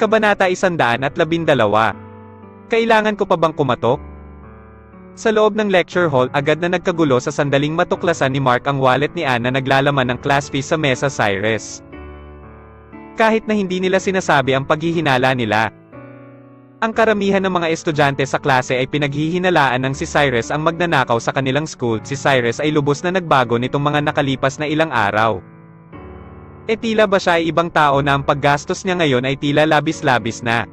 Kabanata 112. Kailangan ko pa bang kumatok? Sa loob ng lecture hall, agad na nagkagulo sa sandaling matuklasan ni Mark ang wallet ni Anne na naglalaman ng class fee sa mesa Cyrus. Kahit na hindi nila sinasabi ang paghihinala nila. Ang karamihan ng mga estudyante sa klase ay pinaghihinalaan ng si Cyrus ang magnanakaw sa kanilang school, si Cyrus ay lubos na nagbago nitong mga nakalipas na ilang araw. E tila ba siya ay ibang tao na ang paggastos niya ngayon ay tila labis-labis na.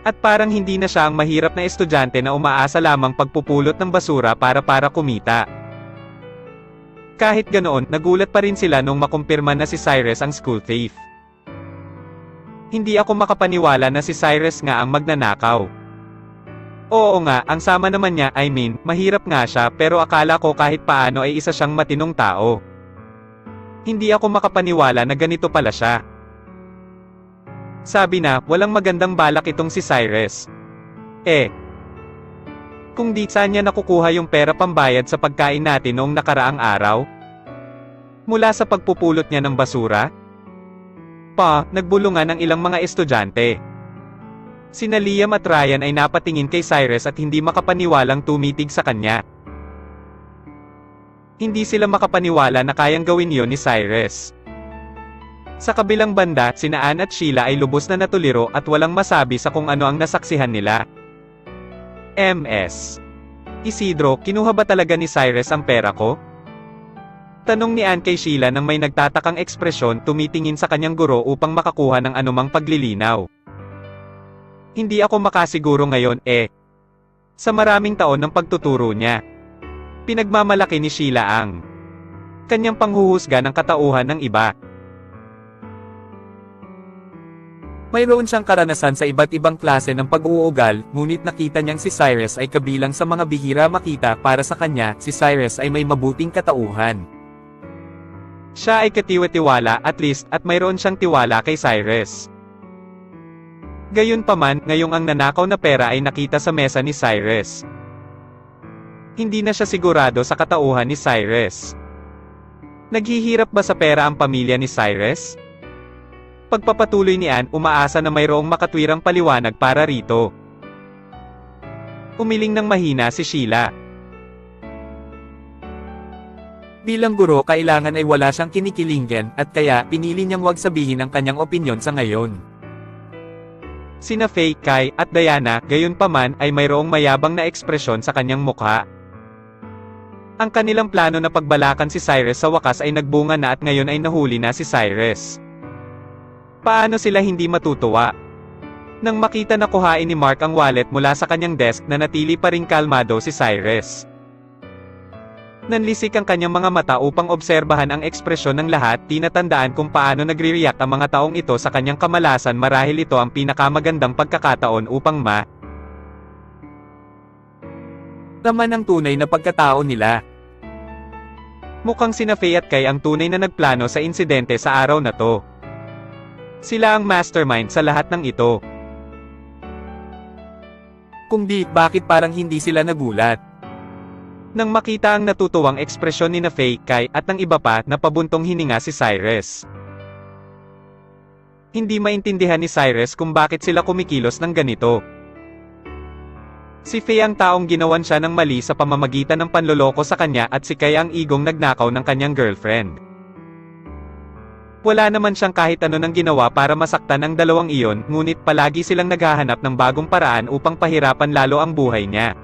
At parang hindi na siya ang mahirap na estudyante na umaasa lamang pagpupulot ng basura para para kumita. Kahit ganoon, nagulat pa rin sila nung makumpirma na si Cyrus ang school thief. Hindi ako makapaniwala na si Cyrus nga ang magnanakaw. Oo nga, ang sama naman niya, I mean, mahirap nga siya pero akala ko kahit paano ay isa siyang matinong tao. Hindi ako makapaniwala na ganito pala siya. Sabi na, walang magandang balak itong si Cyrus. Eh, kung di saan niya nakukuha yung pera pambayad sa pagkain natin noong nakaraang araw? Mula sa pagpupulot niya ng basura? Pa, nagbulungan ng ilang mga estudyante. Sina Liam at Ryan ay napatingin kay Cyrus at hindi makapaniwalang tumitig sa kanya. Hindi sila makapaniwala na kayang gawin yon ni Cyrus. Sa kabilang banda, sina Ann at Sheila ay lubos na natuliro at walang masabi sa kung ano ang nasaksihan nila. MS. Isidro, kinuha ba talaga ni Cyrus ang pera ko? Tanong ni Ann kay Sheila nang may nagtatakang ekspresyon tumitingin sa kanyang guro upang makakuha ng anumang paglilinaw. Hindi ako makasiguro ngayon eh. Sa maraming taon ng pagtuturo niya. Pinagmamalaki ni Sheila ang kanyang panghuhusga ng katauhan ng iba. Mayroon siyang karanasan sa iba't ibang klase ng pag-uugal, ngunit nakita niyang si Cyrus ay kabilang sa mga bihira makita para sa kanya, si Cyrus ay may mabuting katauhan. Siya ay katiwa-tiwala at least at mayroon siyang tiwala kay Cyrus. Gayunpaman, ngayong ang nanakaw na pera ay nakita sa mesa ni Cyrus. Hindi na siya sigurado sa katauhan ni Cyrus. Naghihirap ba sa pera ang pamilya ni Cyrus? Pagpapatuloy ni Ann, umaasa na mayroong makatwirang paliwanag para rito. Umiling ng mahina si Sheila. Bilang guro kailangan ay wala siyang kinikilinggan at kaya pinili niyang wag sabihin ang kanyang opinyon sa ngayon. Sina Faye, Kai, at Diana, gayon paman ay mayroong mayabang na ekspresyon sa kanyang mukha. Ang kanilang plano na pagbalakan si Cyrus sa wakas ay nagbunga na at ngayon ay nahuli na si Cyrus. Paano sila hindi matutuwa? Nang makita na kuhain ni Mark ang wallet mula sa kanyang desk na natili pa ring kalmado si Cyrus. Nanlisik ang kanyang mga mata upang obserbahan ang ekspresyon ng lahat, tinatandaan kung paano nagre-react ang mga taong ito sa kanyang kamalasan marahil ito ang pinakamagandang pagkakataon upang ma naman ang tunay na pagkatao nila. Mukhang sina Faye at Kai ang tunay na nagplano sa insidente sa araw na to. Sila ang mastermind sa lahat ng ito. Kung di, bakit parang hindi sila nagulat? Nang makita ang natutuwang ekspresyon ni na Faye, Kai, at ng iba pa, napabuntong hininga si Cyrus. Hindi maintindihan ni Cyrus kung bakit sila kumikilos ng ganito. Si Faye ang taong ginawan siya ng mali sa pamamagitan ng panloloko sa kanya at si Kai ang igong nagnakaw ng kanyang girlfriend. Wala naman siyang kahit ano nang ginawa para masaktan ang dalawang iyon, ngunit palagi silang naghahanap ng bagong paraan upang pahirapan lalo ang buhay niya.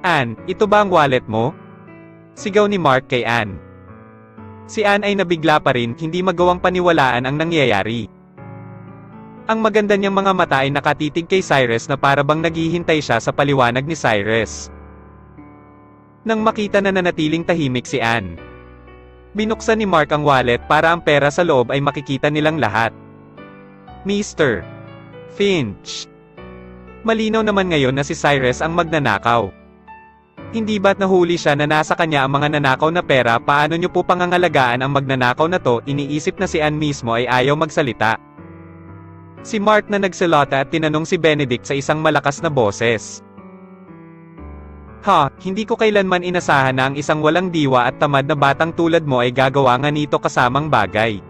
Ann, ito ba ang wallet mo? Sigaw ni Mark kay Ann. Si Ann ay nabigla pa rin, hindi magawang paniwalaan ang nangyayari. Ang maganda niyang mga mata ay nakatitig kay Cyrus na para bang naghihintay siya sa paliwanag ni Cyrus. Nang makita na nanatiling tahimik si Ann. Binuksan ni Mark ang wallet para ang pera sa loob ay makikita nilang lahat. Mr. Finch. Malinaw naman ngayon na si Cyrus ang magnanakaw. Hindi ba't nahuli siya na nasa kanya ang mga nanakaw na pera paano niyo po pangangalagaan ang magnanakaw na to iniisip na si Ann mismo ay ayaw magsalita. Si Mark na nagsalata at tinanong si Benedict sa isang malakas na boses. Ha, hindi ko kailanman inasahan na ang isang walang diwa at tamad na batang tulad mo ay gagawa nga nito kasamang bagay.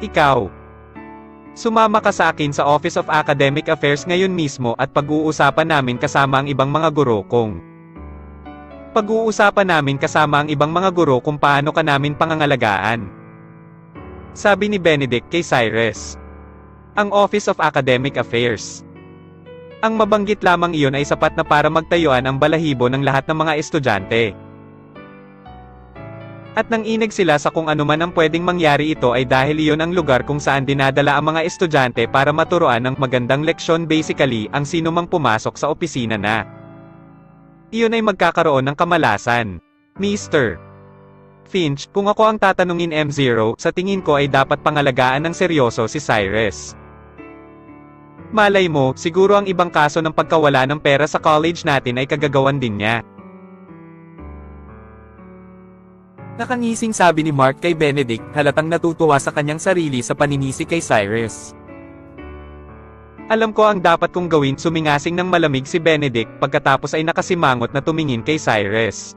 Ikaw. Sumama ka sa akin sa Office of Academic Affairs ngayon mismo at pag-uusapan namin kasama ang ibang mga guro kung Pag-uusapan namin kasama ang ibang mga guro kung paano ka namin pangangalagaan. Sabi ni Benedict kay Cyrus. Ang Office of Academic Affairs. Ang mabanggit lamang iyon ay sapat na para magtayuan ang balahibo ng lahat ng mga estudyante. At nang inig sila sa kung anuman ang pwedeng mangyari ito ay dahil iyon ang lugar kung saan dinadala ang mga estudyante para maturuan ng magandang leksyon basically ang sino mang pumasok sa opisina na. Iyon ay magkakaroon ng kamalasan. Mr. Finch, kung ako ang tatanungin M0, sa tingin ko ay dapat pangalagaan ng seryoso si Cyrus. Malay mo, siguro ang ibang kaso ng pagkawala ng pera sa college natin ay kagagawan din niya. Nakangising sabi ni Mark kay Benedict halatang natutuwa sa kanyang sarili sa paninisi kay Cyrus. Alam ko ang dapat kong gawin sumingasing ng malamig si Benedict pagkatapos ay nakasimangot na tumingin kay Cyrus.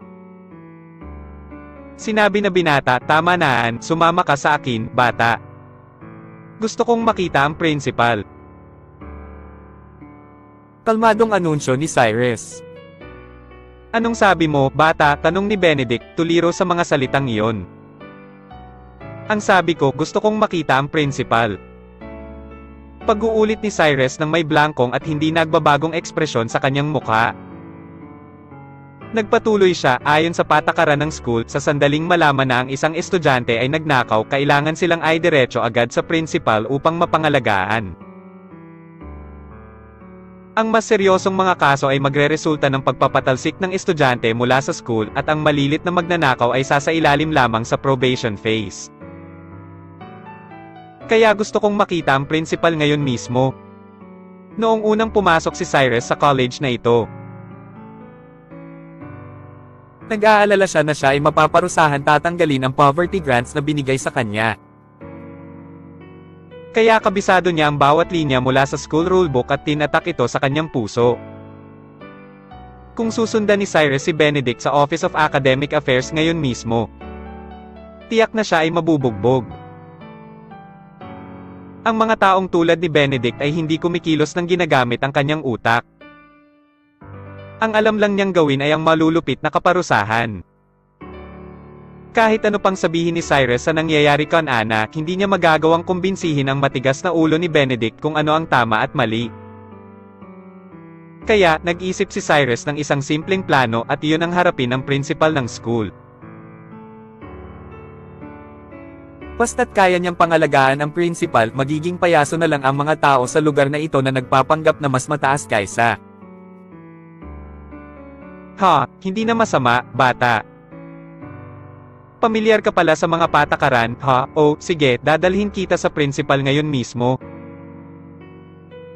Sinabi na binata, tama naan, sumama ka sa akin, bata. Gusto kong makita ang principal. Kalmadong anunsyo ni Cyrus. Anong sabi mo, bata? Tanong ni Benedict, tuliro sa mga salitang iyon. Ang sabi ko, gusto kong makita ang principal. Pag-uulit ni Cyrus ng may blankong at hindi nagbabagong ekspresyon sa kanyang mukha. Nagpatuloy siya, ayon sa patakaran ng school, sa sandaling malaman na ang isang estudyante ay nagnakaw, kailangan silang ay diretso agad sa principal upang mapangalagaan. Ang mas seryosong mga kaso ay magreresulta ng pagpapatalsik ng estudyante mula sa school at ang malilit na magnanakaw ay sasailalim lamang sa probation phase. Kaya gusto kong makita ang principal ngayon mismo. Noong unang pumasok si Cyrus sa college na ito, Nag-aalala siya na siya ay mapaparusahan tatanggalin ang poverty grants na binigay sa kanya. Kaya kabisado niya ang bawat linya mula sa school rulebook at tinatak ito sa kanyang puso. Kung susundan ni Cyrus si Benedict sa Office of Academic Affairs ngayon mismo, tiyak na siya ay mabubugbog. Ang mga taong tulad ni Benedict ay hindi kumikilos ng ginagamit ang kanyang utak. Ang alam lang niyang gawin ay ang malulupit na kaparusahan. Kahit ano pang sabihin ni Cyrus sa nangyayari kan Ana, hindi niya magagawang kumbinsihin ang matigas na ulo ni Benedict kung ano ang tama at mali. Kaya, nag-isip si Cyrus ng isang simpleng plano at iyon ang harapin ng principal ng school. Basta't kaya niyang pangalagaan ang principal, magiging payaso na lang ang mga tao sa lugar na ito na nagpapanggap na mas mataas kaysa. Ha, hindi na masama, bata. Pamilyar ka pala sa mga patakaran, ha? O, sige, dadalhin kita sa principal ngayon mismo.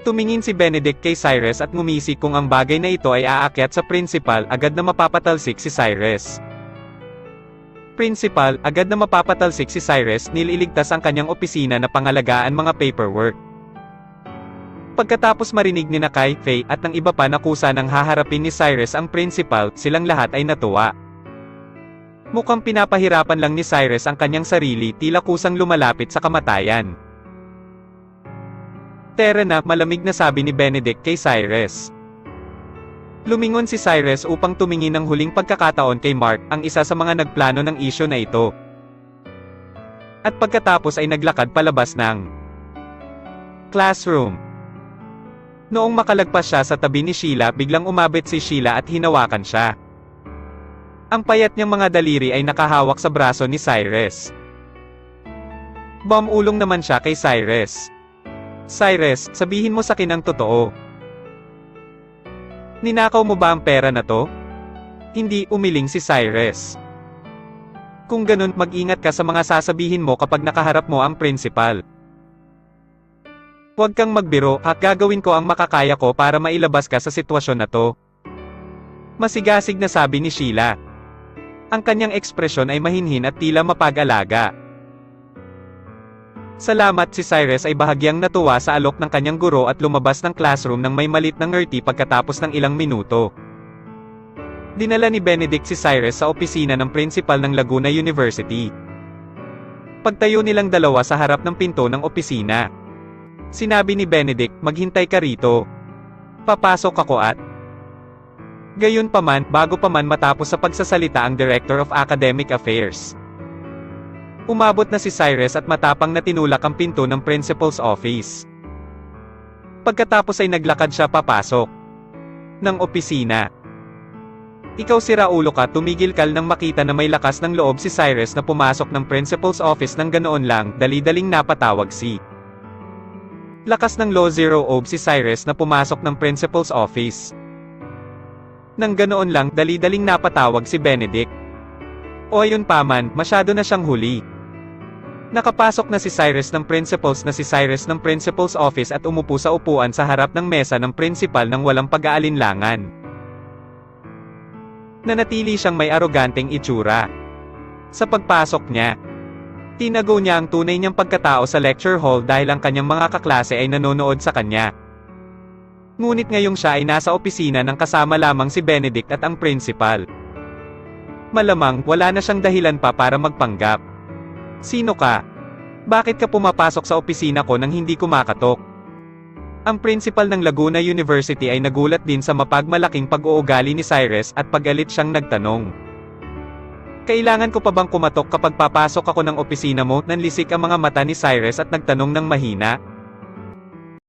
Tumingin si Benedict kay Cyrus at ngumisi kung ang bagay na ito ay aakyat sa principal, agad na mapapatalsik si Cyrus. Principal, agad na mapapatalsik si Cyrus, nililigtas ang kanyang opisina na pangalagaan mga paperwork. Pagkatapos marinig ni Nakay, Faye, at ng iba pa na kusa ng haharapin ni Cyrus ang principal, silang lahat ay natuwa. Mukhang pinapahirapan lang ni Cyrus ang kanyang sarili, tila kusang lumalapit sa kamatayan. Tara na, malamig na sabi ni Benedict kay Cyrus. Lumingon si Cyrus upang tumingin ng huling pagkakataon kay Mark, ang isa sa mga nagplano ng isyo na ito. At pagkatapos ay naglakad palabas ng classroom. Noong makalagpas siya sa tabi ni Sheila, biglang umabit si Sheila at hinawakan siya. Ang payat niyang mga daliri ay nakahawak sa braso ni Cyrus. Bumulong naman siya kay Cyrus. Cyrus, sabihin mo sa akin ang totoo. Ninakaw mo ba ang pera na to? Hindi umiling si Cyrus. Kung ganun, mag-ingat ka sa mga sasabihin mo kapag nakaharap mo ang principal. Huwag kang magbiro, at gagawin ko ang makakaya ko para mailabas ka sa sitwasyon na to. Masigasig na sabi ni Sheila. Ang kanyang ekspresyon ay mahinhin at tila mapag-alaga. Salamat si Cyrus ay bahagyang natuwa sa alok ng kanyang guro at lumabas ng classroom ng may malit na ngirti pagkatapos ng ilang minuto. Dinala ni Benedict si Cyrus sa opisina ng principal ng Laguna University. Pagtayo nilang dalawa sa harap ng pinto ng opisina. Sinabi ni Benedict, maghintay ka rito. Papasok ako at... Gayon pa man, bago pa man matapos sa pagsasalita ang Director of Academic Affairs. Umabot na si Cyrus at matapang na tinulak ang pinto ng principal's office. Pagkatapos ay naglakad siya papasok ng opisina. Ikaw si Raulo ka tumigil kal nang makita na may lakas ng loob si Cyrus na pumasok ng principal's office ng ganoon lang, dali-daling napatawag si. Lakas ng low zero ob si Cyrus na pumasok ng principal's office. Nang ganoon lang, dali-daling napatawag si Benedict. O ayun pa man, masyado na siyang huli. Nakapasok na si Cyrus ng principals na si Cyrus ng principal's office at umupo sa upuan sa harap ng mesa ng principal ng walang pag-aalinlangan. Nanatili siyang may aroganteng itsura. Sa pagpasok niya, tinago niya ang tunay niyang pagkatao sa lecture hall dahil ang kanyang mga kaklase ay nanonood sa kanya. Ngunit ngayong siya ay nasa opisina ng kasama lamang si Benedict at ang principal. Malamang, wala na siyang dahilan pa para magpanggap. Sino ka? Bakit ka pumapasok sa opisina ko nang hindi kumakatok? Ang principal ng Laguna University ay nagulat din sa mapagmalaking pag-uugali ni Cyrus at pagalit siyang nagtanong. Kailangan ko pa bang kumatok kapag papasok ako ng opisina mo? Nanlisik ang mga mata ni Cyrus at nagtanong ng mahina.